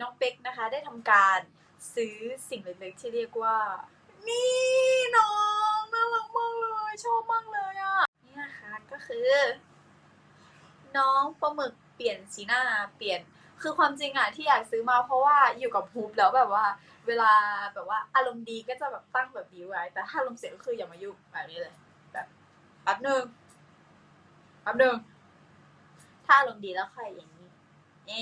น้องเป็กนะคะ ได้ทำการซื้อสิ่งเล็กๆที่เรียกว่า นี่น้องน่ารักมากเลยชอบมากเลยอะนี่นะคะก็คือ น้องปลาหมึกเปลี่ยนสีหน้าเปลี่ยนคือความจริงอะที่อยากซื้อมาเพราะว่าอยู่กับฮูปแล้วแบบว่า เวลาแบบว่าอารมณ์ดีก็จะแบบตั้งแบบนี้ไว้ แต่ถ้าอารมณ์เสียก็คืออย่ามายุ่งแบบนี้เลยแบบแป๊บหนึ่งแป๊บหนึ่งถ้าอารมณ์ดีแล้วค่อยอย่างนี้เอ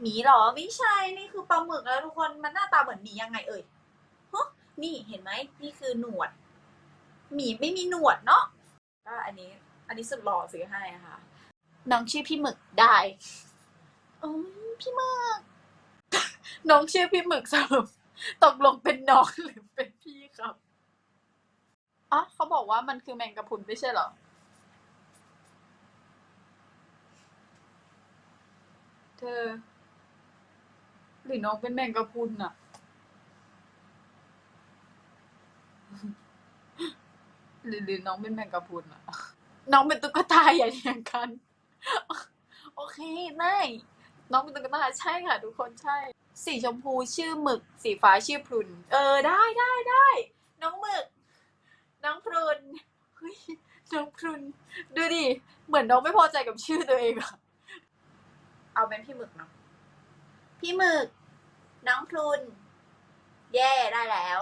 หมีหรอไม่ใช่นี่คือปลาหมึกแล้วทุกคนมันหน้าตาเหมือนหมียังไงเอ่ยฮะนี่เห็นไหมนี่คือหนวด หมีไม่มีหนวดเนาะก็อันนี้ อันนี้สุดหล่อซื้อให้ค่ะน้องชื่อพี่หมึกได้อพี่หมึกน้องชื่อพี่หมึกสรุปตกลงเป็นน้องหรือเป็นพี่ครับอ๋อเขาบอกว่ามันคือแมงกะพรุนไม่ใช่เหรอเธอ หรือน้องเป็นแมงกะพรุนอะหรือหรือน้องเป็นแมงกะพรุนอะน้องเป็นตุ๊กตาอย่าเถียงกัน โอเคได้น้องเป็นตุ๊กตาใช่ค่ะ ทุกคนใช่ สีชมพูชื่อหมึก สีฟ้าชื่อพรุน เออได้ได้ได้น้องหมึก น้องพรุนเฮ้ยน้องพรุนดูดิเหมือนน้องไม่พอใจกับชื่อตัวเองอะเอาเป็นพี่หมึกเนาะพี่หมึก น้องพลุน เย่ได้แล้ว